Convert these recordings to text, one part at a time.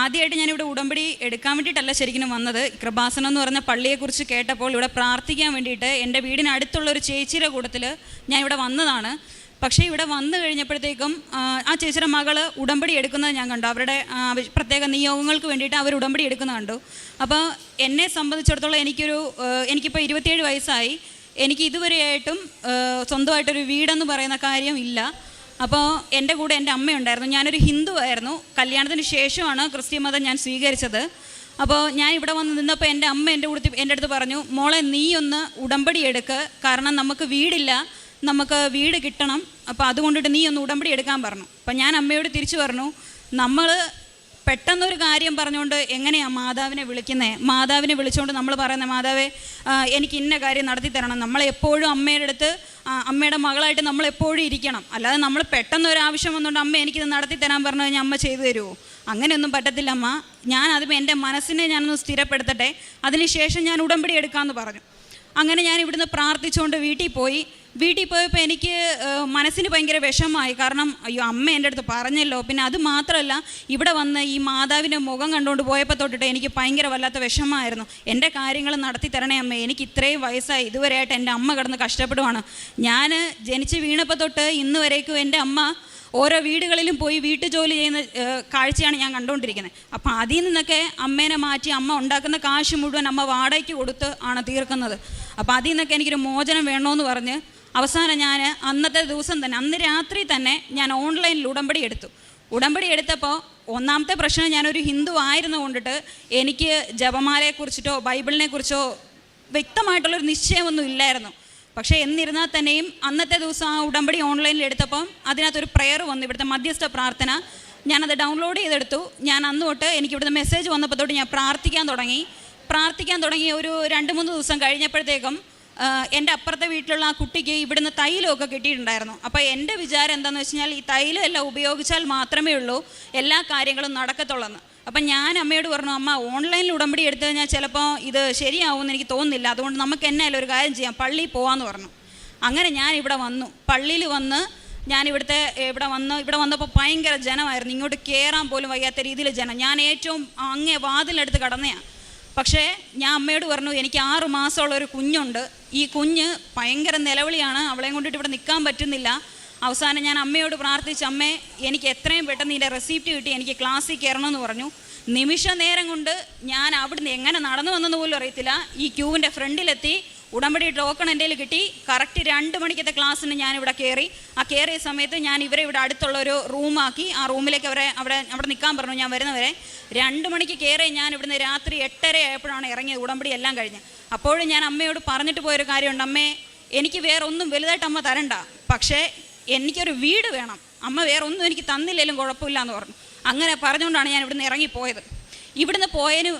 ആദ്യമായിട്ട് ഞാനിവിടെ ഉടമ്പടി എടുക്കാൻ വേണ്ടിയിട്ടല്ല ശരിക്കും വന്നത്. കൃപാസനം എന്ന് പറഞ്ഞ പള്ളിയെക്കുറിച്ച് കേട്ടപ്പോൾ ഇവിടെ പ്രാർത്ഥിക്കാൻ വേണ്ടിയിട്ട് എന്റെ വീടിനടുത്തുള്ള ഒരു ചേച്ചിയുടെ കൂട്ടത്തിൽ ഞാൻ ഇവിടെ വന്നതാണ്. പക്ഷേ ഇവിടെ വന്നു കഴിഞ്ഞപ്പോഴത്തേക്കും ആ, ചേച്ചിയുടെ മകൾ ഉടമ്പടി എടുക്കുന്നത് ഞാൻ കണ്ടു. അവരുടെ പ്രത്യേക നിയോഗങ്ങൾക്ക് വേണ്ടിയിട്ട് അവർ ഉടമ്പടി എടുക്കുന്നത് കണ്ടു. അപ്പോൾ എന്നെ സംബന്ധിച്ചിടത്തോളം എനിക്കൊരു എനിക്കിപ്പോൾ ഇരുപത്തിയേഴ് വയസ്സായി. എനിക്ക് ഇതുവരെയായിട്ടും സ്വന്തമായിട്ടൊരു വീടെന്ന് പറയുന്ന കാര്യം ഇല്ല. അപ്പോൾ എന്റെ കൂടെ എന്റെ അമ്മയുണ്ടായിരുന്നു. ഞാനൊരു ഹിന്ദു ആയിരുന്നു. കല്യാണത്തിന് ശേഷമാണ് ക്രിസ്ത്യൻ മതം ഞാൻ സ്വീകരിച്ചത്. അപ്പോൾ ഞാൻ ഇവിടെ വന്ന് നിന്നപ്പോൾ എന്റെ അമ്മ എന്റെ കൂടെ എന്റെ അടുത്ത് പറഞ്ഞു മോളെ നീ ഒന്ന് ഉടമ്പടി എടുക്ക്. കാരണം നമുക്ക് വീടില്ല. നമുക്ക് വീട് കിട്ടണം. അപ്പോൾ അതുകൊണ്ടിട്ട് നീ ഒന്ന് ഉടമ്പടി എടുക്കാൻ പറഞ്ഞു. അപ്പം ഞാൻ അമ്മയോട് തിരിച്ചു പറഞ്ഞു നമ്മൾ പെട്ടെന്നൊരു കാര്യം പറഞ്ഞുകൊണ്ട് എങ്ങനെയാണ് മാതാവിനെ വിളിക്കുന്നത് മാതാവിനെ വിളിച്ചുകൊണ്ട് നമ്മൾ പറയുന്നത് മാതാവേ എനിക്ക് ഇന്ന കാര്യം നടത്തി തരണം. നമ്മൾ എപ്പോഴും അമ്മയുടെ അടുത്ത് അമ്മയുടെ മകളായിട്ട് നമ്മൾ എപ്പോഴും ഇരിക്കണം. അല്ലാതെ നമ്മൾ പെട്ടെന്ന് ഒരു ആവശ്യം വന്നുകൊണ്ട് അമ്മ എനിക്കിത് നടത്തി തരാൻ പറഞ്ഞു കഴിഞ്ഞാൽ അമ്മ ചെയ്തു തരുമോ അങ്ങനെയൊന്നും പറ്റത്തില്ല അമ്മ. ഞാൻ അതിപ്പോൾ എന്റെ മനസ്സിനെ ഞാനൊന്ന് സ്ഥിരപ്പെടുത്തട്ടെ. അതിനുശേഷം ഞാൻ ഉടമ്പടി എടുക്കാമെന്ന് പറഞ്ഞു. അങ്ങനെ ഞാൻ ഇവിടുന്ന് പ്രാർത്ഥിച്ചുകൊണ്ട് വീട്ടിൽ പോയി. വീട്ടിൽ പോയപ്പോൾ എനിക്ക് മനസ്സിന് ഭയങ്കര വിഷമമായി. കാരണം അയ്യോ അമ്മ എന്റെ അടുത്ത് പറഞ്ഞല്ലോ. പിന്നെ അത് മാത്രമല്ല ഇവിടെ വന്ന് ഈ മാതാവിന്റെ മുഖം കണ്ടുകൊണ്ട് പോയപ്പോൾ തൊട്ടിട്ട് എനിക്ക് ഭയങ്കര വല്ലാത്ത വിഷമമായിരുന്നു. എന്റെ കാര്യങ്ങൾ നടത്തി തരണേ അമ്മ. എനിക്ക് ഇത്രയും വയസ്സായി. ഇതുവരെയായിട്ട് എന്റെ അമ്മ കിടന്ന് കഷ്ടപ്പെടുവാണ്. ഞാൻ ജനിച്ച് വീണപ്പോൾ തൊട്ട് ഇന്ന് വരേക്കും എന്റെ അമ്മ ഓരോ വീടുകളിലും പോയി വീട്ടു ജോലി ചെയ്യുന്ന കാഴ്ചയാണ് ഞാൻ കണ്ടുകൊണ്ടിരിക്കുന്നത്. അപ്പോൾ അതിൽ നിന്നൊക്കെ അമ്മേനെ മാറ്റി അമ്മ ഉണ്ടാക്കുന്ന കാശ് മുഴുവൻ അമ്മ വാടകയ്ക്ക് കൊടുത്ത് ആണ് തീർക്കുന്നത്. അപ്പം അതിൽ നിന്നൊക്കെ എനിക്കൊരു മോചനം വേണമെന്ന് പറഞ്ഞ് അവസാനം ഞാൻ അന്നത്തെ ദിവസം തന്നെ അന്ന് രാത്രി തന്നെ ഞാൻ ഓൺലൈനിൽ ഉടമ്പടി എടുത്തു. ഉടമ്പടി എടുത്തപ്പോൾ ഒന്നാമത്തെ പ്രശ്നം ഞാനൊരു ഹിന്ദു ആയിരുന്നു കൊണ്ടിട്ട് എനിക്ക് ജപമാലയെക്കുറിച്ചിട്ടോ ബൈബിളിനെ കുറിച്ചോ വ്യക്തമായിട്ടുള്ളൊരു നിശ്ചയമൊന്നും ഇല്ലായിരുന്നു. പക്ഷേ എന്നിരുന്നാൽ തന്നെയും അന്നത്തെ ദിവസം ആ ഉടമ്പടി ഓൺലൈനിൽ എടുത്തപ്പം അതിനകത്തൊരു പ്രെയർ വന്നു. ഇവിടുത്തെ മധ്യസ്ഥ പ്രാർത്ഥന ഞാനത് ഡൗൺലോഡ് ചെയ്തെടുത്തു. ഞാൻ അന്ന് തൊട്ട് എനിക്ക് ഇവിടുന്ന് മെസ്സേജ് വന്നപ്പോൾ തൊട്ട് ഞാൻ പ്രാർത്ഥിക്കാൻ തുടങ്ങി. പ്രാർത്ഥിക്കാൻ തുടങ്ങി ഒരു രണ്ട് മൂന്ന് ദിവസം കഴിഞ്ഞപ്പോഴത്തേക്കും എന്റെ അപ്പുറത്തെ വീട്ടിലുള്ള ആ കുട്ടിക്ക് ഇവിടുന്ന് തൈലമൊക്കെ കിട്ടിയിട്ടുണ്ടായിരുന്നു. അപ്പോൾ എന്റെ വിചാരം എന്താണെന്ന് വെച്ച് കഴിഞ്ഞാൽ ഈ തൈലം എല്ലാം ഉപയോഗിച്ചാൽ മാത്രമേ ഉള്ളൂ എല്ലാ കാര്യങ്ങളും നടക്കത്തുള്ളെന്ന്. അപ്പം ഞാൻ അമ്മയോട് പറഞ്ഞു അമ്മ ഓൺലൈനിൽ ഉടമ്പടി എടുത്തു കഴിഞ്ഞാൽ ചിലപ്പോൾ ഇത് ശരിയാവുമെന്ന് എനിക്ക് തോന്നുന്നില്ല. അതുകൊണ്ട് നമുക്ക് എന്നായാലും ഒരു കാര്യം ചെയ്യാം. പള്ളിയിൽ പോകാമെന്ന് പറഞ്ഞു. അങ്ങനെ ഞാൻ ഇവിടെ വന്നു. പള്ളിയിൽ വന്ന് ഞാൻ ഇവിടുത്തെ ഇവിടെ വന്ന് ഇവിടെ വന്നപ്പോൾ ഭയങ്കര ജനമായിരുന്നു. ഇങ്ങോട്ട് കയറാൻ പോലും വയ്യാത്ത രീതിയിൽ ജനം. ഞാൻ ഏറ്റവും അങ്ങേ വാതിലെടുത്ത് കടന്നയാണ് പക്ഷേ ഞാൻ അമ്മയോട് പറഞ്ഞു എനിക്ക് ആറു മാസമുള്ള ഒരു കുഞ്ഞുണ്ട്. ഈ കുഞ്ഞ് ഭയങ്കര നിലവിളിയാണ്. അവളെയും കൊണ്ടിട്ട് ഇവിടെ നിൽക്കാൻ പറ്റുന്നില്ല. അവസാനം ഞാൻ അമ്മയോട് പ്രാർത്ഥിച്ച് അമ്മേ എനിക്ക് എത്രയും പെട്ടെന്ന് ഇതിന്റെ റെസിപ്റ്റ് കിട്ടി. എനിക്ക് ക്ലാസ്സിൽ കയറണമെന്ന് പറഞ്ഞു. നിമിഷ നേരം കൊണ്ട് ഞാൻ അവിടുന്ന് എങ്ങനെ നടന്നു വന്നെന്ന് പോലും അറിയത്തില്ല. ഈ ക്യൂവിന്റെ ഫ്രണ്ടിലെത്തി. ഉടമ്പടി ടോക്കൺ എന്റെ കയ്യിൽ കിട്ടി. കറക്റ്റ് രണ്ട് മണിക്കത്തെ ക്ലാസ്സിന് ഞാൻ കയറി ആ കയറിയ സമയത്ത് ഞാൻ ഇവരെ ഇവിടെ അടുത്തുള്ള ഒരു റൂമാക്കി ആ റൂമിലേക്ക് അവരെ അവിടെ അവിടെ നിൽക്കാൻ പറഞ്ഞു. ഞാൻ വരുന്നവരെ രണ്ട് മണിക്ക് കയറി ഞാൻ ഇവിടുന്ന് രാത്രി എട്ടര ആയപ്പോഴാണ് ഇറങ്ങിയത്. ഉടമ്പടി എല്ലാം കഴിഞ്ഞ്. അപ്പോഴും ഞാൻ അമ്മയോട് പറഞ്ഞിട്ട് പോയൊരു കാര്യമുണ്ട്. അമ്മേ എനിക്ക് വേറെ ഒന്നും വലുതായിട്ട് അമ്മ തരണ്ട. പക്ഷേ എനിക്കൊരു വീട് വേണം. അമ്മ വേറെ ഒന്നും എനിക്ക് തന്നില്ലെങ്കിലും കുഴപ്പമില്ല എന്ന് പറഞ്ഞു. അങ്ങനെ പറഞ്ഞുകൊണ്ടാണ് ഞാൻ ഇവിടുന്ന് ഇറങ്ങിപ്പോയത്. ഇവിടുന്ന് പോയതിന്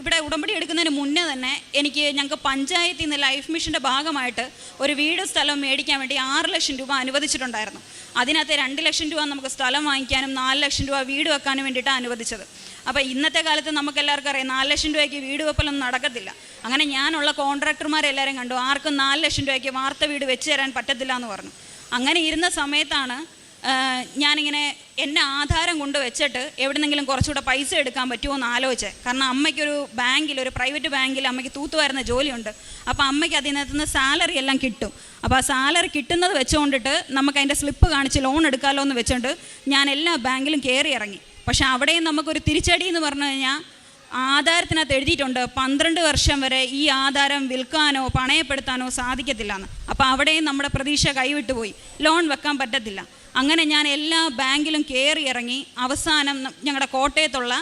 ഇവിടെ ഉടമ്പടി എടുക്കുന്നതിന് മുന്നേ തന്നെ എനിക്ക് ഞങ്ങൾക്ക് പഞ്ചായത്തിൽ നിന്ന് ലൈഫ് മിഷന്റെ ഭാഗമായിട്ട് ഒരു വീട് സ്ഥലം മേടിക്കാൻ വേണ്ടി ആറ് ലക്ഷം രൂപ അനുവദിച്ചിട്ടുണ്ടായിരുന്നു. അതിനകത്ത് രണ്ട് ലക്ഷം രൂപ നമുക്ക് സ്ഥലം വാങ്ങിക്കാനും നാല് ലക്ഷം രൂപ വീട് വെക്കാനും വേണ്ടിയിട്ടാണ് അനുവദിച്ചത്. അപ്പോൾ ഇന്നത്തെ കാലത്ത് നമുക്ക് എല്ലാവർക്കും അറിയാം നാല് ലക്ഷം രൂപയ്ക്ക് വീട് വെപ്പലൊന്നും നടക്കത്തില്ല. അങ്ങനെ ഞാനുള്ള കോൺട്രാക്ടർമാരെല്ലാവരും കണ്ടു ആർക്കും നാല് ലക്ഷം രൂപയ്ക്ക് വാർത്ത വീട് വെച്ച് തരാൻ പറ്റത്തില്ല എന്ന് പറഞ്ഞു. അങ്ങനെ ഇരുന്ന സമയത്താണ് ഞാനിങ്ങനെ എന്നെ ആധാരം കൊണ്ട് വെച്ചിട്ട് എവിടെന്നെങ്കിലും കുറച്ചുകൂടെ പൈസ എടുക്കാൻ പറ്റുമോ എന്ന് ആലോചിച്ചത് കാരണം അമ്മയ്ക്കൊരു ബാങ്കിൽ ഒരു പ്രൈവറ്റ് ബാങ്കിൽ അമ്മയ്ക്ക് തൂത്തുവാരുന്ന ജോലിയുണ്ട്. അപ്പോൾ അമ്മയ്ക്ക് അതിനകത്ത് നിന്ന് സാലറി എല്ലാം കിട്ടും. അപ്പോൾ ആ സാലറി കിട്ടുന്നത് വെച്ചുകൊണ്ടിട്ട് നമുക്ക് അതിന്റെ സ്ലിപ്പ് കാണിച്ച് ലോൺ എടുക്കാമല്ലോ എന്ന് വെച്ചുകൊണ്ട് ഞാൻ എല്ലാ ബാങ്കിലും കയറി ഇറങ്ങി. പക്ഷേ അവിടെയും നമുക്കൊരു തിരിച്ചടി എന്ന് പറഞ്ഞു കഴിഞ്ഞാൽ ആധാരത്തിനകത്ത് എഴുതിയിട്ടുണ്ട് പന്ത്രണ്ട് വർഷം വരെ ഈ ആധാരം വിൽക്കാനോ പണയപ്പെടുത്താനോ സാധിക്കത്തില്ല എന്ന് അപ്പോൾ അവിടെയും നമ്മുടെ പ്രതീക്ഷ കൈവിട്ടുപോയി. ലോൺ വെക്കാൻ പറ്റത്തില്ല. അങ്ങനെ ഞാൻ എല്ലാ ബാങ്കിലും കയറി ഇറങ്ങി അവസാനം ഞങ്ങളുടെ കോട്ടയത്തുള്ള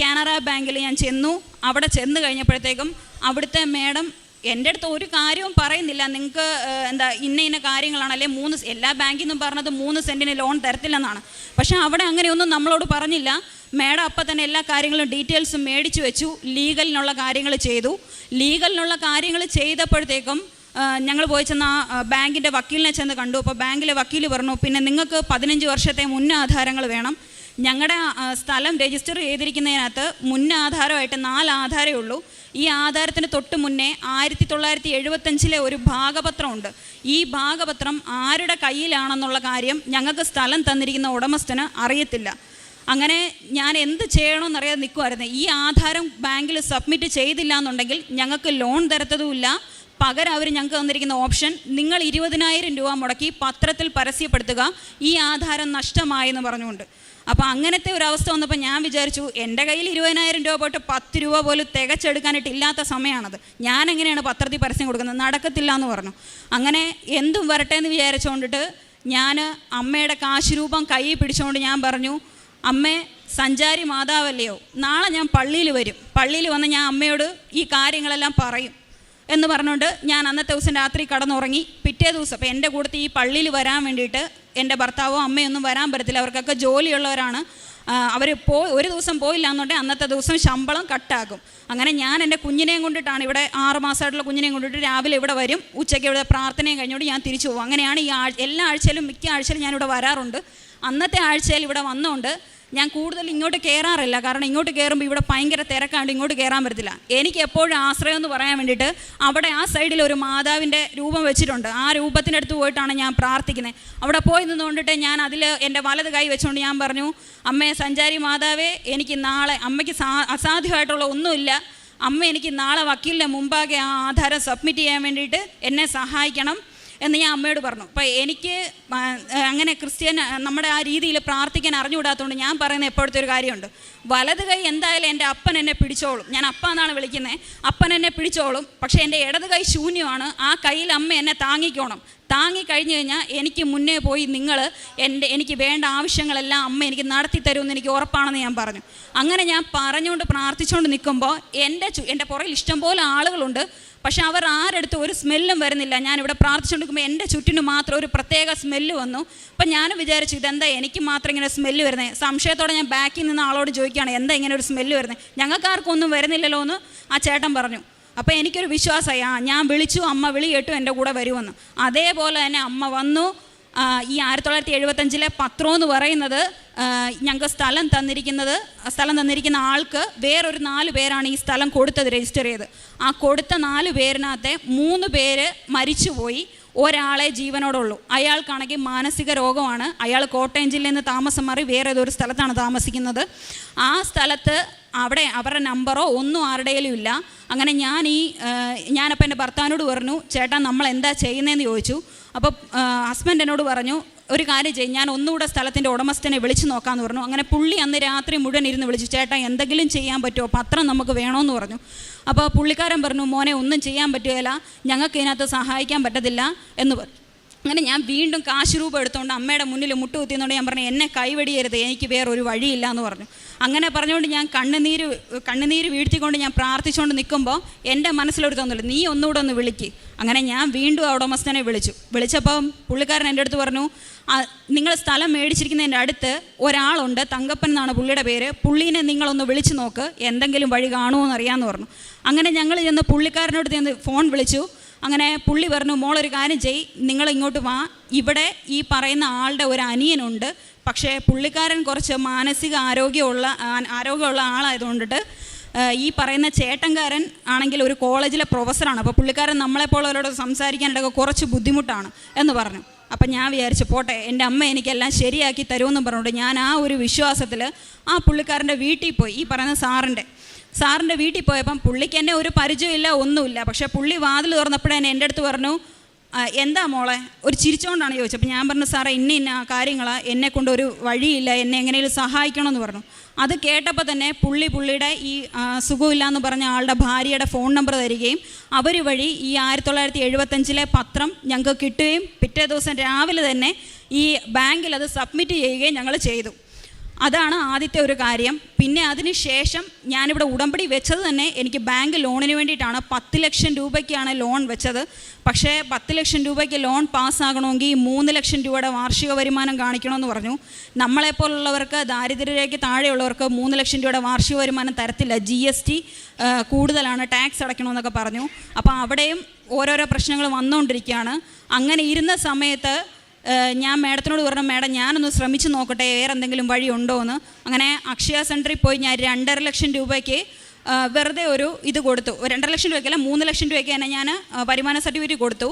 കാനറ ബാങ്കിൽ ഞാൻ ചെന്നു. അവിടെ ചെന്ന് കഴിഞ്ഞപ്പോഴത്തേക്കും അവിടുത്തെ മേഡം എന്റെ അടുത്ത് ഒരു കാര്യവും പറയുന്നില്ല. നിങ്ങൾക്ക് എന്താ ഇന്ന ഇന്ന കാര്യങ്ങളാണ്. അല്ലെ മൂന്ന് എല്ലാ ബാങ്കിൽ നിന്നും പറഞ്ഞത് മൂന്ന് സെന്റിന് ലോൺ തരത്തില്ലെന്നാണ്. പക്ഷേ അവിടെ അങ്ങനെയൊന്നും നമ്മളോട് പറഞ്ഞില്ല. മേഡം അപ്പം തന്നെ എല്ലാ കാര്യങ്ങളും ഡീറ്റെയിൽസും മേടിച്ചു വെച്ചു. ലീഗലിനുള്ള കാര്യങ്ങൾ ചെയ്തു. ലീഗലിനുള്ള കാര്യങ്ങൾ ചെയ്തപ്പോഴത്തേക്കും ഞങ്ങൾ പോയി ചെന്ന് ആ ബാങ്കിന്റെ വക്കീലിനെ ചെന്ന് കണ്ടു. അപ്പോൾ ബാങ്കിലെ വക്കീൽ പറഞ്ഞു പിന്നെ നിങ്ങൾക്ക് പതിനഞ്ച് വർഷത്തെ മുന്നാധാരങ്ങൾ വേണം. ഞങ്ങളുടെ സ്ഥലം രജിസ്റ്റർ ചെയ്തിരിക്കുന്നതിനകത്ത് മുൻ ആധാരമായിട്ട് നാല് ആധാരമേ ഉള്ളൂ. ഈ ആധാരത്തിന് തൊട്ട് മുന്നേ ആയിരത്തി തൊള്ളായിരത്തി എഴുപത്തഞ്ചിലെ ഒരു ഭാഗപത്രമുണ്ട്. ഈ ഭാഗപത്രം ആരുടെ കയ്യിലാണെന്നുള്ള കാര്യം ഞങ്ങൾക്ക് സ്ഥലം തന്നിരിക്കുന്ന ഉടമസ്ഥന് അറിയത്തില്ല. അങ്ങനെ ഞാൻ എന്ത് ചെയ്യണമെന്നറിയാതെ നിൽക്കുമായിരുന്നു ഈ ആധാരം ബാങ്കിൽ സബ്മിറ്റ് ചെയ്തില്ല എന്നുണ്ടെങ്കിൽ ഞങ്ങൾക്ക് ലോൺ തരത്തതുമില്ല. പകരം അവർ ഞങ്ങൾക്ക് തന്നിരിക്കുന്ന ഓപ്ഷൻ നിങ്ങൾ ഇരുപതിനായിരം രൂപ മുടക്കി പത്രത്തിൽ പരസ്യപ്പെടുത്തുക ഈ ആധാരം നഷ്ടമായെന്ന് പറഞ്ഞുകൊണ്ട്. അപ്പോൾ അങ്ങനത്തെ ഒരു അവസ്ഥ വന്നപ്പോൾ ഞാൻ വിചാരിച്ചു എന്റെ കയ്യിൽ ഇരുപതിനായിരം രൂപ പോയിട്ട് പത്ത് രൂപ പോലും തികച്ചെടുക്കാനായിട്ട് ഇല്ലാത്ത സമയമാണത് ഞാൻ എങ്ങനെയാണ് പത്രത്തിൽ പരസ്യം കൊടുക്കുന്നത്? നടക്കത്തില്ല എന്ന് പറഞ്ഞു. അങ്ങനെ എന്തും വരട്ടെ എന്ന് വിചാരിച്ചുകൊണ്ടിട്ട് ഞാൻ അമ്മയുടെ കാശ് രൂപം കയ്യിൽ പിടിച്ചുകൊണ്ട് ഞാൻ പറഞ്ഞു അമ്മേ സഞ്ചാരി മാതാവല്ലയോ? നാളെ ഞാൻ പള്ളിയിൽ വരും. പള്ളിയിൽ വന്ന് ഞാൻ അമ്മയോട് ഈ കാര്യങ്ങളെല്ലാം പറയും. എന്ന് പറഞ്ഞുകൊണ്ട് ഞാൻ അന്നത്തെ ദിവസം രാത്രി കടന്നുറങ്ങി. പിറ്റേ ദിവസം അപ്പോൾ എന്റെ കൂട്ടത്തിൽ ഈ പള്ളിയിൽ വരാൻ വേണ്ടിയിട്ട് എന്റെ ഭർത്താവോ അമ്മയൊന്നും വരാൻ പറ്റത്തില്ല. അവർക്കൊക്കെ ജോലിയുള്ളവരാണ്. അവർ പോ ഒരു ദിവസം പോയില്ല എന്നുണ്ടെങ്കിൽ അന്നത്തെ ദിവസം ശമ്പളം കട്ടാക്കും അങ്ങനെ ഞാൻ എന്റെ കുഞ്ഞിനെയും കൊണ്ടിട്ടാണ് ഇവിടെ ആറ് മാസമായിട്ടുള്ള കുഞ്ഞിനെയും കൊണ്ടിട്ട് രാവിലെ ഇവിടെ വരും. ഉച്ചയ്ക്ക് ഇവിടെ പ്രാർത്ഥനയും കഴിഞ്ഞുകൊണ്ട് ഞാൻ തിരിച്ചു പോകും. അങ്ങനെയാണ് ഈ ആഴ്ച എല്ലാ ആഴ്ചയിലും മിക്ക ആഴ്ചയിലും ഞാനിവിടെ വരാറുണ്ട്. അന്നത്തെ ആഴ്ചയിൽ ഇവിടെ വന്നുകൊണ്ട് ഞാൻ കൂടുതൽ ഇങ്ങോട്ട് കയറാറില്ല കാരണം ഇങ്ങോട്ട് കയറുമ്പോൾ ഇവിടെ ഭയങ്കര തിരക്കാണ്ട് ഇങ്ങോട്ട് കയറാൻ പറ്റത്തില്ല. എനിക്ക് എപ്പോഴും ആശ്രയം എന്ന് പറയാൻ വേണ്ടിയിട്ട് അവിടെ ആ സൈഡിൽ ഒരു മാതാവിന്റെ രൂപം വെച്ചിട്ടുണ്ട്. ആ രൂപത്തിന്റെ അടുത്ത് പോയിട്ടാണ് ഞാൻ പ്രാർത്ഥിക്കുന്നത് അവിടെ പോയി നിന്നുകൊണ്ടിട്ട് ഞാൻ അതിൽ എന്റെ വലത് കൈ വെച്ചുകൊണ്ട് ഞാൻ പറഞ്ഞു അമ്മയെ സഞ്ചാരി മാതാവേ എനിക്ക് നാളെ അമ്മയ്ക്ക് അസാധ്യമായിട്ടുള്ള ഒന്നുമില്ല. അമ്മ എനിക്ക് നാളെ വക്കീലിന്റെ മുമ്പാകെ ആ ആധാരം സബ്മിറ്റ് ചെയ്യാൻ വേണ്ടിയിട്ട് എന്നെ സഹായിക്കണം. എന്ന് ഞാൻ അമ്മയോട് പറഞ്ഞു. അപ്പോൾ എനിക്ക് അങ്ങനെ ക്രിസ്ത്യൻ നമ്മുടെ ആ രീതിയിൽ പ്രാർത്ഥിക്കാൻ അറിഞ്ഞുകൂടാത്തതുകൊണ്ട് ഞാൻ പറയുന്ന എപ്പോഴത്തെ ഒരു കാര്യമുണ്ട്. വലത് കൈ എന്തായാലും എന്റെ അപ്പൻ എന്നെ പിടിച്ചോളും. ഞാൻ അപ്പ എന്നാണ് വിളിക്കുന്നത് അപ്പൻ എന്നെ പിടിച്ചോളും. പക്ഷേ എന്റെ ഇടത് കൈ ശൂന്യമാണ്. ആ കയ്യിൽ അമ്മ എന്നെ താങ്ങിക്കോണം. താങ്ങി കഴിഞ്ഞു കഴിഞ്ഞാൽ എനിക്ക് മുന്നേ പോയി നിങ്ങൾ എന്റെ എനിക്ക് വേണ്ട ആവശ്യങ്ങളെല്ലാം അമ്മ എനിക്ക് നടത്തി തരുമെന്ന് എനിക്ക് ഉറപ്പാണെന്ന് ഞാൻ പറഞ്ഞു. അങ്ങനെ ഞാൻ പറഞ്ഞുകൊണ്ട് പ്രാർത്ഥിച്ചുകൊണ്ട് നിൽക്കുമ്പോൾ എന്റെ എന്റെ പുറകിൽ ഇഷ്ടംപോലെ ആളുകളുണ്ട്. പക്ഷെ അവർ ആരെടുത്ത് ഒരു സ്മെല്ലും വരുന്നില്ല. ഞാനിവിടെ പ്രാർത്ഥിച്ചുകൊണ്ടിരിക്കുമ്പോൾ എന്റെ ചുറ്റിന് മാത്രം ഒരു പ്രത്യേക സ്മെല്ല് വന്നു. അപ്പം ഞാൻ വിചാരിച്ചു ഇതെന്താ എനിക്ക് മാത്രം ഇങ്ങനെ സ്മെല്ല് വരുന്നത് സംശയത്തോടെ ഞാൻ ബാക്കിൽ നിന്ന് ആളോട് ചോദിക്കുകയാണ് എന്താ ഇങ്ങനെ ഒരു സ്മെല്ല് വരുന്നത് ഞങ്ങൾക്കാർക്കൊന്നും വരുന്നില്ലല്ലോ എന്ന് ആ ചേട്ടൻ പറഞ്ഞു. അപ്പോൾ എനിക്കൊരു വിശ്വാസമായി ആ ഞാൻ വിളിച്ചു അമ്മ വിളി കേട്ടു എന്റെ കൂടെ വരുമെന്ന്. അതേപോലെ തന്നെ അമ്മ വന്നു ഈ ആയിരത്തി തൊള്ളായിരത്തി എഴുപത്തഞ്ചിലെ പത്രം എന്ന് പറയുന്നത് ഞങ്ങൾക്ക് സ്ഥലം തന്നിരിക്കുന്നത് സ്ഥലം തന്നിരിക്കുന്ന ആൾക്ക് വേറൊരു നാല് പേരാണ് ഈ സ്ഥലം കൊടുത്തത് രജിസ്റ്റർ ചെയ്ത്. ആ കൊടുത്ത നാല് പേരിനകത്തെ മൂന്ന് പേര് മരിച്ചുപോയി. ഒരാളെ ജീവനോടുള്ളൂ. അയാൾക്കാണെങ്കിൽ മാനസിക രോഗമാണ്. അയാൾ കോട്ടയം ജില്ലയിൽ നിന്ന് താമസം മാറി വേറെ ഏതൊരു സ്ഥലത്താണ് താമസിക്കുന്നത്. ആ സ്ഥലത്ത് അവിടെ അവരുടെ നമ്പറോ ഒന്നും ആരുടെയിലും ഇല്ല. അങ്ങനെ ഞാൻ ഈ ഞാനപ്പം എന്റെ ഭർത്താവിനോട് പറഞ്ഞു ചേട്ടാ നമ്മൾ എന്താ ചെയ്യുന്നതെന്ന് ചോദിച്ചു അപ്പോൾ ഹസ്ബൻഡ് എന്നോട് പറഞ്ഞു ഒരു കാര്യം ചെയ്യും ഞാൻ ഒന്നുകൂടെ സ്ഥലത്തിന്റെ ഉടമസ്ഥനെ വിളിച്ചു നോക്കാമെന്ന് പറഞ്ഞു. അങ്ങനെ പുള്ളി അന്ന് രാത്രി മുഴുവൻ ഇരുന്ന് വിളിച്ചു ചേട്ടാ എന്തെങ്കിലും ചെയ്യാൻ പറ്റുമോ? പത്രം നമുക്ക് വേണമെന്ന് പറഞ്ഞു. അപ്പോൾ പുള്ളിക്കാരൻ പറഞ്ഞു മോനെ ഒന്നും ചെയ്യാൻ പറ്റുകയില്ല ഞങ്ങൾക്ക് ഇതിനകത്ത് സഹായിക്കാൻ പറ്റത്തില്ല എന്ന് പറഞ്ഞു. അങ്ങനെ ഞാൻ വീണ്ടും കാശ് രൂപ എടുത്തുകൊണ്ട് അമ്മയുടെ മുന്നിൽ മുട്ടുകുത്തിയെന്നുകൊണ്ട് ഞാൻ പറഞ്ഞു എന്നെ കൈവടിയരുത് എനിക്ക് വേറൊരു വഴിയില്ല എന്ന് പറഞ്ഞു. അങ്ങനെ പറഞ്ഞുകൊണ്ട് ഞാൻ കണ്ണുനീര് കണ്ണുനീര് വീഴ്ത്തിക്കൊണ്ട് ഞാൻ പ്രാർത്ഥിച്ചുകൊണ്ട് നിൽക്കുമ്പോൾ എന്റെ മനസ്സിലൊരു തോന്നില്ല നീ ഒന്നുകൂടെ ഒന്ന് വിളിക്ക്. അങ്ങനെ ഞാൻ വീണ്ടും ആ ഉടമസ്ഥനെ വിളിച്ചു. വിളിച്ചപ്പം പുള്ളിക്കാരൻ എന്റെ അടുത്ത് പറഞ്ഞു നിങ്ങൾ സ്ഥലം മേടിച്ചിരിക്കുന്നതിന്റെ അടുത്ത് ഒരാളുണ്ട് തങ്കപ്പൻ എന്നാണ് പുള്ളിയുടെ പേര് പുള്ളീനെ നിങ്ങളൊന്ന് വിളിച്ചു നോക്ക് എന്തെങ്കിലും വഴി കാണുമോ എന്ന് അറിയാമെന്ന് പറഞ്ഞു. അങ്ങനെ ഞങ്ങൾ ചെന്ന് പുള്ളിക്കാരനോട് ചെന്ന് ഫോൺ വിളിച്ചു. അങ്ങനെ പുള്ളി പറഞ്ഞു മോളൊരു കാര്യം ചെയ് നിങ്ങൾ ഇങ്ങോട്ട് വാ. ഇവിടെ ഈ പറയുന്ന ആളുടെ ഒരു അനിയനുണ്ട്. പക്ഷേ പുള്ളിക്കാരൻ കുറച്ച് മാനസിക ആരോഗ്യമുള്ള ആരോഗ്യമുള്ള ആളായതുകൊണ്ടിട്ട് ഈ പറയുന്ന ചേട്ടൻകാരൻ ആണെങ്കിൽ ഒരു കോളേജിലെ പ്രൊഫസറാണ്. അപ്പോൾ പുള്ളിക്കാരൻ നമ്മളെപ്പോലുള്ളവരോട് സംസാരിക്കാനായിട്ടൊക്കെ കുറച്ച് ബുദ്ധിമുട്ടാണ് എന്ന് പറഞ്ഞു. അപ്പം ഞാൻ വിചാരിച്ചു പോട്ടെ എന്റെ അമ്മ എനിക്കെല്ലാം ശരിയാക്കി തരുമെന്ന് പറഞ്ഞുകൊണ്ട് ഞാൻ ആ ഒരു വിശ്വാസത്തിൽ ആ പുള്ളിക്കാരന്റെ വീട്ടിൽ പോയി ഈ പറയുന്ന സാറിന്റെ സാറിന്റെ വീട്ടിൽ പോയപ്പം പുള്ളിക്ക് എന്നെ ഒരു പരിചയമില്ല ഒന്നുമില്ല. പക്ഷെ പുള്ളി വാതിൽ തുറന്നപ്പോഴേ എന്റെ അടുത്ത് പറഞ്ഞു എന്താ മോളെ? ഒരു ചിരിച്ചുകൊണ്ടാണ് ചോദിച്ചത്. അപ്പം ഞാൻ പറഞ്ഞു സാറേ ഇന്ന ഇന്ന കാര്യങ്ങൾ എന്നെ കൊണ്ട് ഒരു വഴിയില്ല എന്നെ എങ്ങനെയും സഹായിക്കണമെന്ന് പറഞ്ഞു. അത് കേട്ടപ്പോൾ തന്നെ പുള്ളി പുള്ളിയുടെ ഈ സുഖമില്ല എന്ന് പറഞ്ഞ ആളുടെ ഭാര്യയുടെ ഫോൺ നമ്പർ തരികയും അവർ വഴി ഈ ആയിരത്തി തൊള്ളായിരത്തി എഴുപത്തഞ്ചിലെ പത്രം ഞങ്ങൾക്ക് കിട്ടുകയും പിറ്റേ ദിവസം രാവിലെ തന്നെ ഈ ബാങ്കിൽ അത് സബ്മിറ്റ് ചെയ്യുകയും ഞങ്ങൾ ചെയ്തു. അതാണ് ആദ്യത്തെ ഒരു കാര്യം. പിന്നെ അതിന് ശേഷം ഞാനിവിടെ ഉടമ്പടി വെച്ചത് തന്നെ എനിക്ക് ബാങ്ക് ലോണിന് വേണ്ടിയിട്ടാണ്. പത്ത് ലക്ഷം രൂപയ്ക്കാണ് ലോൺ വെച്ചത്. പക്ഷേ പത്ത് ലക്ഷം രൂപയ്ക്ക് ലോൺ പാസ്സാകണമെങ്കിൽ മൂന്ന് ലക്ഷം രൂപയുടെ വാർഷിക വരുമാനം കാണിക്കണമെന്ന് പറഞ്ഞു. നമ്മളെപ്പോലുള്ളവർക്ക് ദാരിദ്ര്യരേഖയ്ക്ക് താഴെയുള്ളവർക്ക് മൂന്ന് ലക്ഷം രൂപയുടെ വാർഷിക വരുമാനം തരത്തില്ല. ജി എസ് ടി കൂടുതലാണ്. ടാക്സ് അടയ്ക്കണമെന്നൊക്കെ പറഞ്ഞു. അപ്പോൾ അവിടെയും ഓരോരോ പ്രശ്നങ്ങൾ വന്നുകൊണ്ടിരിക്കുകയാണ്. അങ്ങനെ ഇരുന്ന സമയത്ത് ഞാൻ മാഡത്തിനോട് പറഞ്ഞു മാഡം ഞാനൊന്ന് ശ്രമിച്ച് നോക്കട്ടെ വേറെ എന്തെങ്കിലും വഴിയുണ്ടോ എന്ന് അങ്ങനെ അക്ഷയ സെന്ററിൽ പോയി ഞാൻ രണ്ടര ലക്ഷം രൂപയ്ക്ക് വെറുതെ ഒരു ഇത് കൊടുത്തു. രണ്ടര ലക്ഷം രൂപയ്ക്കല്ല മൂന്ന് ലക്ഷം രൂപയ്ക്ക് തന്നെ ഞാൻ വരുമാന സർട്ടിഫിക്കറ്റ് കൊടുത്തു.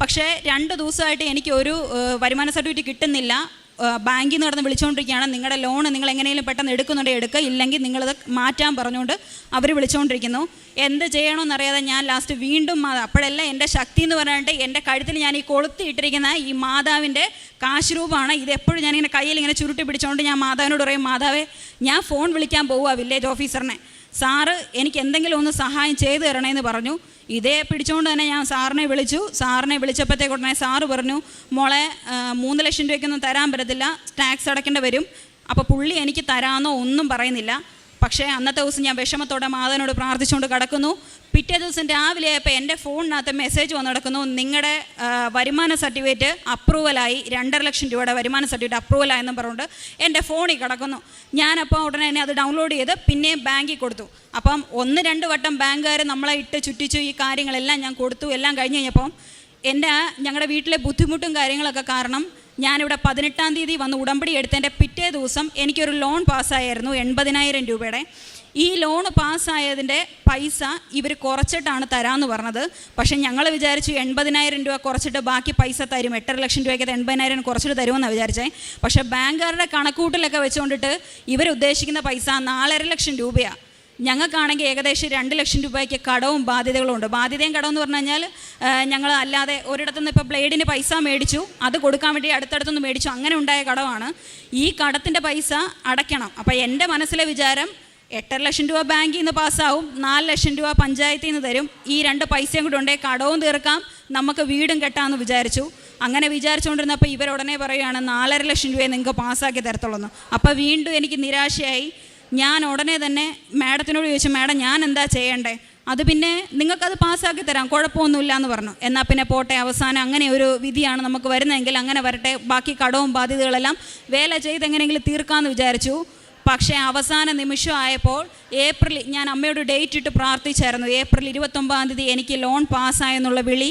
പക്ഷേ രണ്ട് ദിവസമായിട്ട് എനിക്ക് ഒരു വരുമാന സർട്ടിഫിക്കറ്റ് കിട്ടുന്നില്ല. ബാങ്കിൽ നിന്ന് കടന്ന് വിളിച്ചുകൊണ്ടിരിക്കുകയാണ് നിങ്ങളുടെ ലോൺ നിങ്ങൾ എങ്ങനെയും പെട്ടെന്ന് എടുക്കുന്നുണ്ടെങ്കിൽ എടുക്കുക ഇല്ലെങ്കിൽ നിങ്ങളത് മാറ്റാൻ പറഞ്ഞുകൊണ്ട് അവർ വിളിച്ചുകൊണ്ടിരിക്കുന്നു എന്ത് ചെയ്യണമെന്നറിയാതെ ഞാൻ ലാസ്റ്റ് വീണ്ടും അപ്പോഴെല്ലാം എന്റെ ശക്തി എന്ന് പറഞ്ഞിട്ട് എന്റെ കഴുത്തിൽ ഞാൻ ഈ കൊളുത്തിയിട്ടിരിക്കുന്ന ഈ മാതാവിന്റെ കാശുരൂപമാണ്. ഇത് എപ്പോഴും ഞാനിങ്ങനെ കയ്യിൽ ഇങ്ങനെ ചുരുട്ടി പിടിച്ചുകൊണ്ട് ഞാൻ മാതാവിനോട് പറയും മാതാവേ ഞാൻ ഫോൺ വിളിക്കാൻ പോവുക വില്ലേജ് ഓഫീസറിനെ സാറ് എനിക്ക് എന്തെങ്കിലും ഒന്ന് സഹായം ചെയ്തു തരണേന്ന് പറഞ്ഞു. ഇതേ പിടിച്ചുകൊണ്ട് തന്നെ ഞാൻ സാറിനെ വിളിച്ചു. സാറിനെ വിളിച്ചപ്പോഴത്തേക്ക് ഉടനെ സാറ് പറഞ്ഞു മോളെ മൂന്ന് ലക്ഷം രൂപയ്ക്കൊന്നും തരാൻ പറ്റത്തില്ല. ടാക്സ് അടയ്ക്കേണ്ടി വരും. അപ്പോൾ പുള്ളി എനിക്ക് തരാമെന്നോ ഒന്നും പറയുന്നില്ല. പക്ഷേ അന്നത്തെ ദിവസം ഞാൻ വിഷമത്തോടെ മാതാവിനോട് പ്രാർത്ഥിച്ചുകൊണ്ട് കിടക്കുന്നു. പിറ്റേ ദിവസം രാവിലെ ആയപ്പോൾ എന്റെ ഫോണിനകത്ത് മെസ്സേജ് വന്നു കിടക്കുന്നു നിങ്ങളുടെ വരുമാന സർട്ടിഫിക്കറ്റ് അപ്രൂവലായി രണ്ടര ലക്ഷം രൂപയുടെ വരുമാന സർട്ടിഫിക്കറ്റ് അപ്രൂവലായെന്നും പറഞ്ഞുകൊണ്ട് എന്റെ ഫോണിൽ കിടക്കുന്നു. ഞാനപ്പോൾ ഉടനെ തന്നെ അത് ഡൗൺലോഡ് ചെയ്ത് പിന്നെയും ബാങ്കിൽ കൊടുത്തു. അപ്പം ഒന്ന് രണ്ട് വട്ടം ബാങ്കുകാർ നമ്മളെ ഇട്ട് ചുറ്റിച്ചു ഈ കാര്യങ്ങളെല്ലാം ഞാൻ കൊടുത്തു. എല്ലാം കഴിഞ്ഞ് കഴിഞ്ഞപ്പം എന്റെ ഞങ്ങളുടെ വീട്ടിലെ ബുദ്ധിമുട്ടും കാര്യങ്ങളൊക്കെ കാരണം ഞാനിവിടെ പതിനെട്ടാം തീയതി വന്ന് ഉടമ്പടി എടുത്തതിന്റെ പിറ്റേ ദിവസം എനിക്കൊരു ലോൺ പാസ്സായിരുന്നു എൺപതിനായിരം രൂപയുടെ. ഈ ലോൺ പാസ്സായതിന്റെ പൈസ ഇവർ കുറച്ചിട്ടാണ് തരാമെന്ന് പറഞ്ഞത്. പക്ഷേ ഞങ്ങൾ വിചാരിച്ചു എൺപതിനായിരം രൂപ കുറച്ചിട്ട് ബാക്കി പൈസ തരും. എട്ടര ലക്ഷം രൂപയ്ക്ക് എൺപതിനായിരം കുറച്ചിട്ട് തരുമെന്നാണ് വിചാരിച്ചേ. പക്ഷേ ബാങ്കുകാരുടെ കണക്കൂട്ടിലൊക്കെ വെച്ചുകൊണ്ടിട്ട് ഇവരുദ്ദേശിക്കുന്ന പൈസ നാലര ലക്ഷം രൂപയാണ് ഞങ്ങൾക്കാണെങ്കിൽ ഏകദേശം രണ്ട് ലക്ഷം രൂപയ്ക്ക് കടവും ബാധ്യതകളും ഉണ്ട് ബാധ്യതയും കടവും എന്ന് പറഞ്ഞു കഴിഞ്ഞാൽ ഞങ്ങൾ അല്ലാതെ ഒരിടത്തുനിന്ന് ഇപ്പോൾ ബ്ലേഡിന് പൈസ മേടിച്ചു അത് കൊടുക്കാൻ വേണ്ടി അടുത്തടുത്തുനിന്ന് മേടിച്ചു അങ്ങനെ ഉണ്ടായ കടമാണ്. ഈ കടത്തിന്റെ പൈസ അടയ്ക്കണം. അപ്പോൾ എന്റെ മനസ്സിലെ വിചാരം എട്ടര ലക്ഷം രൂപ ബാങ്കിൽ നിന്ന് പാസ്സാവും നാല് ലക്ഷം രൂപ പഞ്ചായത്തിൽ നിന്ന് തരും. ഈ രണ്ട് പൈസയും കൂടെ ഉണ്ടെങ്കിൽ കടവും തീർക്കാം നമുക്ക് വീടും കെട്ടാമെന്ന് വിചാരിച്ചു. അങ്ങനെ വിചാരിച്ചുകൊണ്ടിരുന്നപ്പോൾ ഇവരുടനെ പറയുകയാണ് നാലര ലക്ഷം രൂപയെ നിങ്ങൾക്ക് പാസ്സാക്കി തരത്തുള്ളൂ അപ്പോൾ വീണ്ടും എനിക്ക് നിരാശയായി ഞാൻ ഉടനെ തന്നെ മാഡത്തിനോട് ചോദിച്ചു മാഡം ഞാൻ എന്താ ചെയ്യേണ്ടേ? അത് പിന്നെ നിങ്ങൾക്കത് പാസ്സാക്കി തരാം കുഴപ്പമൊന്നുമില്ല എന്ന് പറഞ്ഞു. എന്നാൽ പിന്നെ പോട്ടെ അവസാനം അങ്ങനെ ഒരു വിധിയാണ് നമുക്ക് വരുന്നതെങ്കിൽ അങ്ങനെ വരട്ടെ ബാക്കി കടവും ബാധ്യതകളെല്ലാം വേല ചെയ്ത് എങ്ങനെയെങ്കിലും തീർക്കാമെന്ന് വിചാരിച്ചു. പക്ഷേ അവസാന നിമിഷം ആയപ്പോൾ ഏപ്രിൽ ഞാൻ അമ്മയോട് ഡേറ്റ് ഇട്ട് പ്രാർത്ഥിച്ചായിരുന്നു. ഏപ്രിൽ ഇരുപത്തൊമ്പതാം തീയതി എനിക്ക് ലോൺ പാസ്സായെന്നുള്ള വിളി.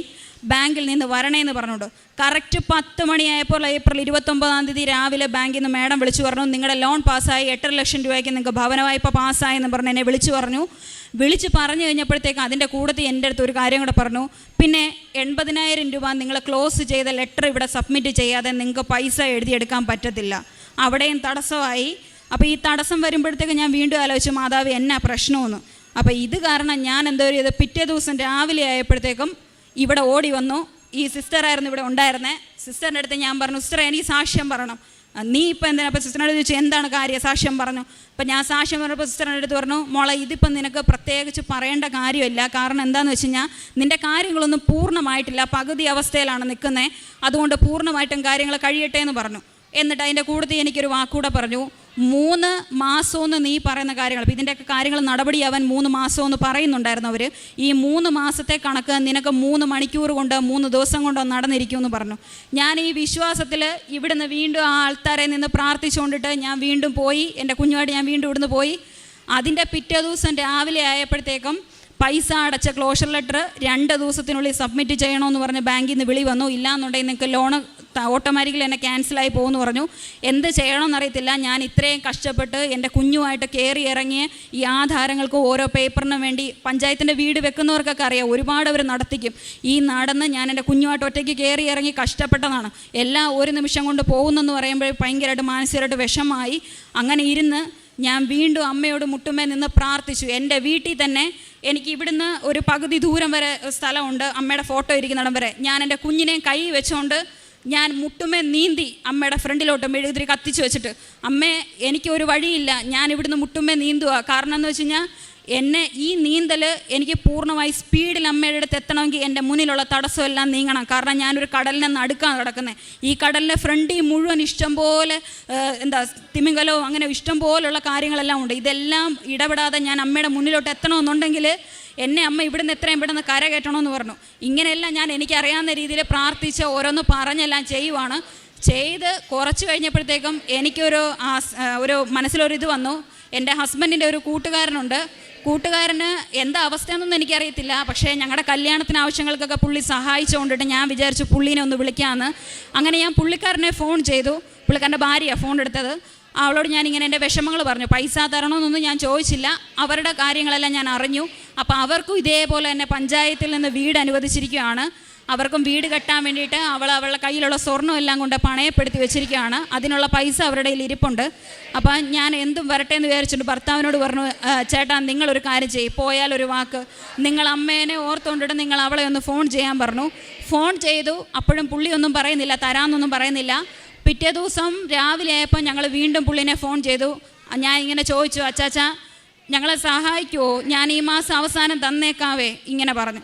ബാങ്കിൽ നിന്ന് വരണേന്ന് പറഞ്ഞോണ്ട് കറക്റ്റ് പത്ത് മണിയായപ്പോൾ ഏപ്രിൽ ഇരുപത്തൊമ്പതാം തീയതി രാവിലെ ബാങ്കിൽ നിന്ന് മാഡം വിളിച്ചു പറഞ്ഞു നിങ്ങളുടെ ലോൺ പാസ്സായി എട്ടര ലക്ഷം രൂപയ്ക്ക് നിങ്ങൾക്ക് ഭവന വായ്പ പാസ്സായെന്ന് പറഞ്ഞ് എന്നെ വിളിച്ചു പറഞ്ഞു. വിളിച്ച് പറഞ്ഞു കഴിഞ്ഞപ്പോഴത്തേക്ക് അതിന്റെ കൂട്ടത്തിൽ എന്റെ അടുത്ത് ഒരു കാര്യം കൂടെ പറഞ്ഞു. പിന്നെ എൺപതിനായിരം രൂപ നിങ്ങൾ ക്ലോസ് ചെയ്ത ലെറ്റർ ഇവിടെ സബ്മിറ്റ് ചെയ്യാതെ നിങ്ങൾക്ക് പൈസ എഴുതിയെടുക്കാൻ പറ്റത്തില്ല. അവിടെയും തടസ്സമായി. അപ്പോൾ ഈ തടസ്സം വരുമ്പോഴത്തേക്ക് ഞാൻ വീണ്ടും ആലോചിച്ചു മാതാവ് എന്നാ പ്രശ്നമെന്ന്? അപ്പോൾ ഇത് കാരണം ഞാൻ എന്തോ ചെയ്ത് പിറ്റേ ദിവസം രാവിലെ ആയപ്പോഴത്തേക്കും ഇവിടെ ഓടി വന്നു. ഈ സിസ്റ്ററായിരുന്നു ഇവിടെ ഉണ്ടായിരുന്നേ. സിസ്റ്ററിന്റെ അടുത്ത് ഞാൻ പറഞ്ഞു സിസ്റ്റർ എനിക്ക് സാക്ഷ്യം പറയണം. നീ ഇപ്പം എന്തിനാ? അപ്പോൾ സിസ്റ്ററിനോട് ചോദിച്ചു എന്താണ് കാര്യം? സാക്ഷ്യം പറഞ്ഞു. അപ്പം ഞാൻ സാക്ഷ്യം പറഞ്ഞപ്പോൾ സിസ്റ്ററിന്റെ അടുത്ത് പറഞ്ഞു മോളെ ഇതിപ്പം നിനക്ക് പ്രത്യേകിച്ച് പറയേണ്ട കാര്യമില്ല. കാരണം എന്താണെന്ന് വെച്ച് കഴിഞ്ഞാൽ നിന്റെ കാര്യങ്ങളൊന്നും പൂർണമായിട്ടില്ല. പകുതി അവസ്ഥയിലാണ് നിൽക്കുന്നത് അതുകൊണ്ട് പൂർണമായിട്ടും കാര്യങ്ങൾ കഴിയട്ടെ എന്ന് പറഞ്ഞു. എന്നിട്ട് അതിന്റെ കൂടുതൽ എനിക്കൊരു വാക്കൂടെ പറഞ്ഞു. മൂന്ന് മാസമെന്ന് നീ പറയുന്ന കാര്യങ്ങൾ. അപ്പോൾ ഇതിന്റെയൊക്കെ കാര്യങ്ങൾ അവൻ മൂന്ന് മാസമെന്ന് പറയുന്നുണ്ടായിരുന്നു അവർ ഈ മൂന്ന് മാസത്തെ കണക്ക് നിനക്ക് മൂന്ന് മണിക്കൂർ കൊണ്ട് മൂന്ന് ദിവസം കൊണ്ടോ നടന്നിരിക്കുമെന്ന് പറഞ്ഞു. ഞാൻ ഈ വിശ്വാസത്തിൽ ഇവിടുന്ന് വീണ്ടും ആ ആൾക്കാരെ നിന്ന് പ്രാർത്ഥിച്ചുകൊണ്ടിട്ട് ഞാൻ വീണ്ടും പോയി. എന്റെ കുഞ്ഞുമായിട്ട് ഞാൻ വീണ്ടും ഇവിടുന്ന് പോയി. അതിന്റെ പിറ്റേ ദിവസം രാവിലെ ആയപ്പോഴത്തേക്കും പൈസ അടച്ച ക്ലോഷർ ലെറ്റർ രണ്ട് ദിവസത്തിനുള്ളിൽ സബ്മിറ്റ് ചെയ്യണമെന്ന് പറഞ്ഞ് ബാങ്കിൽ നിന്ന് വിളി വന്നു. ഇല്ലാന്നുണ്ടെങ്കിൽ നിങ്ങൾക്ക് ലോണ് ഓട്ടോമാറ്റിക്കലി എന്നെ ക്യാൻസലായി പോകുമെന്ന് പറഞ്ഞു. എന്ത് ചെയ്യണമെന്ന് അറിയത്തില്ല ഞാൻ ഇത്രയും കഷ്ടപ്പെട്ട് എന്റെ കുഞ്ഞുമായിട്ട് കയറി ഇറങ്ങിയ ഈ ആധാരങ്ങൾക്ക് ഓരോ പേപ്പറിനും വേണ്ടി പഞ്ചായത്തിന്റെ വീട് വെക്കുന്നവർക്കൊക്കെ അറിയാം. ഒരുപാട് അവർ നടത്തിക്കും. ഈ നടന്ന് ഞാൻ എന്റെ കുഞ്ഞുമായിട്ട് ഒറ്റയ്ക്ക് കയറി ഇറങ്ങി കഷ്ടപ്പെട്ടതാണ്. എല്ലാം ഒരു നിമിഷം കൊണ്ട് പോകുന്നെന്ന് പറയുമ്പോൾ ഭയങ്കരമായിട്ട് മാനസികമായിട്ട് വിഷമായി അങ്ങനെ ഇരുന്ന് ഞാൻ വീണ്ടും അമ്മയോട് മുട്ടുമേ നിന്ന് പ്രാർത്ഥിച്ചു. എന്റെ വീട്ടിൽ തന്നെ എനിക്ക് ഇവിടുന്ന് ഒരു പകുതി ദൂരം വരെ സ്ഥലമുണ്ട്. അമ്മയുടെ ഫോട്ടോ ഇരിക്കുന്നിടം വരെ. ഞാൻ എന്റെ കുഞ്ഞിനെ കൈ വെച്ചുകൊണ്ട് ഞാൻ മുട്ടുമേ നീന്തി അമ്മയുടെ ഫ്രണ്ടിലോട്ട് മെഴുകുതിരി കത്തിച്ച് വെച്ചിട്ട് അമ്മേ എനിക്ക് ഒരു വഴിയില്ല. ഞാൻ ഇവിടുന്ന് മുട്ടുമേ നീന്തുക കാരണം എന്ന് വെച്ച് കഴിഞ്ഞാൽ എന്നെ ഈ നീന്തൽ എനിക്ക് പൂർണമായി സ്പീഡിൽ അമ്മയുടെ അടുത്ത് എത്തണമെങ്കിൽ എന്റെ മുന്നിലുള്ള തടസ്സമെല്ലാം നീങ്ങണം. കാരണം ഞാനൊരു കടലിനെ നടുക്കാണ് കിടക്കുന്നത് ഈ കടലിന്റെ ഫ്രണ്ടിൽ മുഴുവൻ ഇഷ്ടംപോലെ പോലെ എന്താ തിമിങ്കലോ അങ്ങനെ ഇഷ്ടംപോലുള്ള കാര്യങ്ങളെല്ലാം ഉണ്ട്. ഇതെല്ലാം ഇടപെടാതെ ഞാൻ അമ്മയുടെ മുന്നിലോട്ട് എത്തണമെന്നുണ്ടെങ്കിൽ എന്നെ അമ്മ ഇവിടുന്ന് എത്രയും പെട്ടെന്ന് കര കയറ്റണമെന്ന് പറഞ്ഞു. ഇങ്ങനെയെല്ലാം ഞാൻ എനിക്കറിയാവുന്ന രീതിയിൽ പ്രാർത്ഥിച്ച് ഓരോന്ന് പറഞ്ഞെല്ലാം ചെയ്യുവാണ്. ചെയ്ത് കുറച്ച് കഴിഞ്ഞപ്പോഴത്തേക്കും എനിക്കൊരു ഒരു മനസ്സിലൊരു ഇത് വന്നു. എന്റെ ഹസ്ബൻഡിന്റെ ഒരു കൂട്ടുകാരനുണ്ട്. കൂട്ടുകാരന് എന്താ അവസ്ഥയെന്നൊന്നും എനിക്കറിയത്തില്ല. പക്ഷേ ഞങ്ങളുടെ കല്യാണത്തിന് ആവശ്യങ്ങൾക്കൊക്കെ പുള്ളി സഹായിച്ചുകൊണ്ടിട്ട് ഞാൻ വിചാരിച്ചു പുള്ളീനെ ഒന്ന് വിളിക്കാമെന്ന് അങ്ങനെ ഞാൻ പുള്ളിക്കാരനെ ഫോൺ ചെയ്തു. പുള്ളിക്കാരന്റെ ഭാര്യയാണ് ഫോൺ എടുത്തത്. അവളോട് ഞാൻ ഇങ്ങനെ എന്റെ വിഷമങ്ങൾ പറഞ്ഞു. പൈസ തരണമെന്നൊന്നും ഞാൻ ചോദിച്ചില്ല. അവരുടെ കാര്യങ്ങളെല്ലാം ഞാൻ അറിഞ്ഞു. അപ്പോൾ അവർക്കും ഇതേപോലെ തന്നെ പഞ്ചായത്തിൽ നിന്ന് വീട് അനുവദിച്ചിരിക്കുകയാണ്. അവർക്കും വീട് കെട്ടാൻ വേണ്ടിയിട്ട് അവൾ അവളുടെ കയ്യിലുള്ള സ്വർണം എല്ലാം കൊണ്ട് പണയപ്പെടുത്തി വെച്ചിരിക്കുകയാണ്. അതിനുള്ള പൈസ അവരുടെ കയ്യിൽ ഇരിപ്പുണ്ട്. അപ്പം ഞാൻ എന്തും വരട്ടെ എന്ന് വിചാരിച്ചിട്ട് ഭർത്താവിനോട് പറഞ്ഞു "ആ, ചേട്ടാ നിങ്ങളൊരു കാര്യം ചെയ്യും. ഒരു വാക്ക്. നിങ്ങൾ അമ്മേനെ ഓർത്തുകൊണ്ടിട്ട് നിങ്ങൾ അവളെ ഒന്ന് ഫോൺ ചെയ്യാൻ പറഞ്ഞു. ഫോൺ ചെയ്തു. അപ്പോഴും പുള്ളി ഒന്നും പറയുന്നില്ല തരാമെന്നൊന്നും പറയുന്നില്ല. പിറ്റേ ദിവസം രാവിലെ ആയപ്പോൾ ഞങ്ങൾ വീണ്ടും പുള്ളിനെ ഫോൺ ചെയ്തു. ഞാൻ ഇങ്ങനെ ചോദിച്ചു അച്ചാച്ച ഞങ്ങളെ സഹായിക്കുമോ ഞാൻ ഈ മാസം അവസാനം തന്നേക്കാവേ ഇങ്ങനെ പറഞ്ഞു.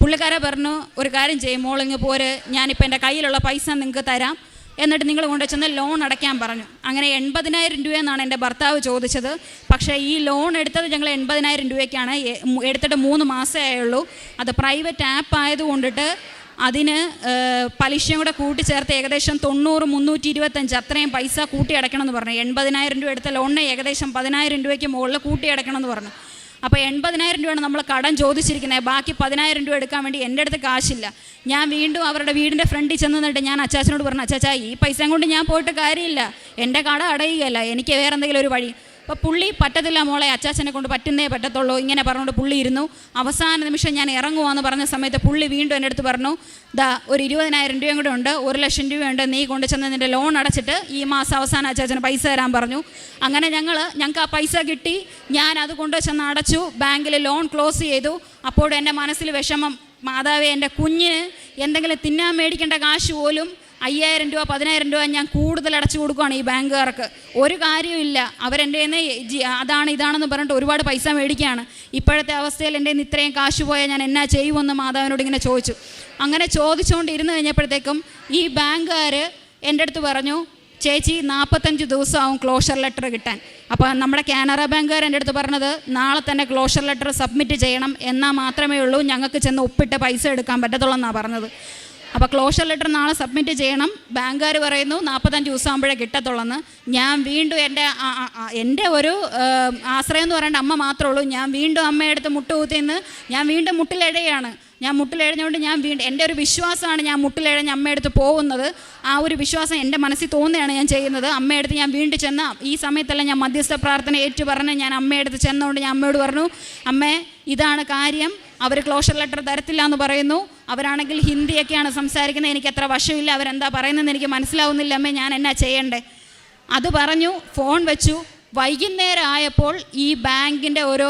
പുള്ളിക്കാരെ പറഞ്ഞു ഒരു കാര്യം ചെയ്യും മോളിങ്ങ് പോര്. ഞാനിപ്പോൾ എന്റെ കയ്യിലുള്ള പൈസ നിങ്ങൾക്ക് തരാം. എന്നിട്ട് നിങ്ങൾ കൊണ്ടുവച്ചെന്ന് ചെന്ന് ലോൺ അടയ്ക്കാൻ പറഞ്ഞു. അങ്ങനെ എൺപതിനായിരം രൂപയെന്നാണ് എന്റെ ഭർത്താവ് ചോദിച്ചത്. പക്ഷേ ഈ ലോൺ എടുത്തത് ഞങ്ങൾ എൺപതിനായിരം രൂപയ്ക്കാണ്. എടുത്തിട്ട് മൂന്ന് മാസമേ ആയുള്ളൂ. അത് പ്രൈവറ്റ് ആപ്പ് ആയതുകൊണ്ടിട്ട് അതിന് പലിശയും കൂടെ കൂട്ടിച്ചേർത്ത് ഏകദേശം തൊണ്ണൂറ് മുന്നൂറ്റി ഇരുപത്തഞ്ച് അത്രയും പൈസ കൂട്ടി അടയ്ക്കണം എന്ന് പറഞ്ഞു. എൺപതിനായിരം രൂപ എടുത്ത ലോണിന് ഏകദേശം പതിനായിരം രൂപയ്ക്ക് മുകളിൽ കൂട്ടി അടയ്ക്കണം എന്ന് പറഞ്ഞു. അപ്പോൾ എൺപതിനായിരം രൂപയാണ് നമ്മൾ കടം ചോദിച്ചിരിക്കുന്നത്. ബാക്കി പതിനായിരം രൂപ എടുക്കാൻ വേണ്ടി എന്റെ അടുത്ത് കാശില്ല. ഞാൻ വീണ്ടും അവരുടെ വീടിന്റെ ഫ്രണ്ടിൽ ചെന്ന് നിന്നിട്ട് ഞാൻ അച്ചാച്ചനോട് പറഞ്ഞു അച്ചാച്ചാ ഈ പൈസയും കൊണ്ട് ഞാൻ പോയിട്ട് കാര്യമില്ല. എന്റെ കട അടയുകയല്ല. എനിക്ക് വേറെ എന്തെങ്കിലും ഒരു വഴി അപ്പോൾ പുള്ളി പറ്റത്തില്ല മോളെ അച്ചാച്ചനെ കൊണ്ട് പറ്റുന്നേ പറ്റത്തുള്ളൂ. ഇങ്ങനെ പറഞ്ഞുകൊണ്ട് പുള്ളി ഇരുന്നു. അവസാന നിമിഷം ഞാൻ ഇറങ്ങുവാന്ന് പറഞ്ഞ സമയത്ത് പുള്ളി വീണ്ടും എന്റെ അടുത്ത് പറഞ്ഞു ദാ ഒരു ഇരുപതിനായിരം രൂപയും കൂടെ ഉണ്ട് ഒരു ലക്ഷം രൂപയുണ്ട് നീ കൊണ്ട് ചെന്ന് നിന്റെ ലോൺ അടച്ചിട്ട് ഈ മാസം അവസാനം അച്ചാച്ചന് പൈസ തരാൻ പറഞ്ഞു. അങ്ങനെ ഞങ്ങൾ ഞങ്ങൾക്ക് ആ പൈസ കിട്ടി. ഞാൻ അത് കൊണ്ട് ചെന്ന് അടച്ചു ബാങ്കിൽ ലോൺ ക്ലോസ് ചെയ്തു. അപ്പോഴും എന്റെ മനസ്സിൽ വിഷമം മാതാവേ എന്റെ കുഞ്ഞിന് എന്തെങ്കിലും തിന്നാൻ മേടിക്കേണ്ട കാശ് പോലും അയ്യായിരം രൂപ പതിനായിരം രൂപ ഞാൻ കൂടുതൽ അടച്ചു കൊടുക്കുകയാണ് ഈ ബാങ്കുകാർക്ക്. ഒരു കാര്യമില്ല അവരെന്റെ അതാണ് ഇതാണെന്ന് പറഞ്ഞിട്ട് ഒരുപാട് പൈസ മേടിക്കുകയാണ്. ഇപ്പോഴത്തെ അവസ്ഥയിൽ എന്റെ ഇത്രയും കാശ് പോയാൽ ഞാൻ എന്നാ ചെയ്യുമെന്ന് മാതാവിനോട് ഇങ്ങനെ ചോദിച്ചു. അങ്ങനെ ചോദിച്ചുകൊണ്ട് ഇരുന്ന് കഴിഞ്ഞപ്പോഴത്തേക്കും ഈ ബാങ്കുകാർ എന്റെ അടുത്ത് പറഞ്ഞു ചേച്ചി നാൽപ്പത്തഞ്ച് ദിവസമാവും ക്ലോഷർ ലെറ്റർ കിട്ടാൻ. അപ്പോൾ നമ്മുടെ കാനറ ബാങ്കുകാർ എന്റെ അടുത്ത് പറഞ്ഞത് നാളെ തന്നെ ക്ലോഷർ ലെറ്റർ സബ്മിറ്റ് ചെയ്യണം. എന്നാൽ മാത്രമേ ഉള്ളൂ. ഞങ്ങൾക്ക് ചെന്ന് ഒപ്പിട്ട് പൈസ എടുക്കാൻ പറ്റത്തുള്ളൂ എന്നാണ് പറഞ്ഞത്. അപ്പോൾ ക്ലോഷർ ലെറ്റർ നാളെ സബ്മിറ്റ് ചെയ്യണം. ബാങ്കുകാർ പറയുന്നു നാൽപ്പത്തഞ്ച് ദിവസം ആകുമ്പോഴേ കിട്ടത്തുള്ളെന്ന്. ഞാൻ വീണ്ടും എന്റെ എന്റെ ഒരു ആശ്രയം എന്ന് പറയേണ്ട അമ്മ മാത്രമേ ഉള്ളൂ. ഞാൻ വീണ്ടും അമ്മയെടുത്ത് മുട്ടുകുത്തി നിന്ന് ഞാൻ വീണ്ടും മുട്ടിലെഴയാണ്. ഞാൻ മുട്ടിലെഴഞ്ഞുകൊണ്ട് ഞാൻ വീണ്ടും എന്റെ ഒരു വിശ്വാസമാണ് ഞാൻ മുട്ടിലെഴഞ്ഞ് അമ്മയെടുത്ത് പോകുന്നത്. ആ ഒരു വിശ്വാസം എന്റെ മനസ്സിൽ തോന്നുകയാണ് ഞാൻ ചെയ്യുന്നത്. അമ്മയെടുത്ത് ഞാൻ വീണ്ടും ചെന്ന ഈ സമയത്തെല്ലാം ഞാൻ മധ്യസ്ഥ പ്രാർത്ഥന ഏറ്റു പറഞ്ഞ് ഞാൻ അമ്മയെടുത്ത് ചെന്നുകൊണ്ട് ഞാൻ അമ്മയോട് പറഞ്ഞു അമ്മേ ഇതാണ് കാര്യം. അവർ ക്ലോഷർ ലെറ്റർ തരത്തില്ല എന്ന് പറയുന്നു. അവരാണെങ്കിൽ ഹിന്ദിയൊക്കെയാണ് സംസാരിക്കുന്നത്. എനിക്ക് അത്ര വശമില്ല. അവരെന്താ പറയുന്നതെന്ന് എനിക്ക് മനസ്സിലാവുന്നില്ല. അമ്മേ ഞാൻ എന്നാ ചെയ്യണ്ടേ? അത് പറഞ്ഞു ഫോൺ വെച്ചു. വൈകുന്നേരം ആയപ്പോൾ ഈ ബാങ്കിന്റെ ഒരു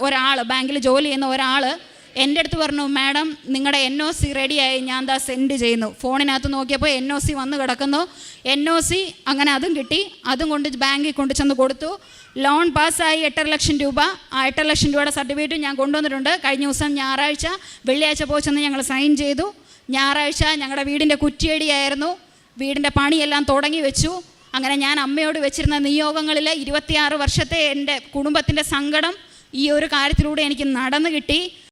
ഒരാൾ ബാങ്കിൽ ജോലി ചെയ്യുന്ന ഒരാൾ എന്റെ അടുത്ത് പറഞ്ഞു മാഡം നിങ്ങളുടെ എൻ ഒ സി റെഡിയായി ഞാൻ ദാ സെൻഡ് ചെയ്യുന്നു. ഫോണിനകത്ത് നോക്കിയപ്പോൾ എൻ ഒ സി വന്ന് കിടക്കുന്നു. എൻ ഒ സി അങ്ങനെ അതും കിട്ടി. അതും കൊണ്ട് ബാങ്കിൽ കൊണ്ടു ചെന്ന് കൊടുത്തു. ലോൺ പാസ്സായി എട്ടര ലക്ഷം രൂപ. ആ എട്ടര ലക്ഷം രൂപയുടെ സർട്ടിഫിക്കറ്റ് ഞാൻ കൊണ്ടുവന്നിട്ടുണ്ട്. കഴിഞ്ഞ ദിവസം ഞായറാഴ്ച വെള്ളിയാഴ്ച പോയി ചെന്ന് ഞങ്ങൾ സൈൻ ചെയ്തു. ഞായറാഴ്ച ഞങ്ങളുടെ വീടിന്റെ കുറ്റിയടിയായിരുന്നു. വീടിന്റെ പണിയെല്ലാം തുടങ്ങി വെച്ചു. അങ്ങനെ ഞാൻ അമ്മയോട് വെച്ചിരുന്ന നിയോഗങ്ങളിൽ ഇരുപത്തിയാറ് വർഷത്തെ എന്റെ കുടുംബത്തിന്റെ സങ്കടം ഈ ഒരു കാര്യത്തിലൂടെ എനിക്ക് നടന്നു കിട്ടി.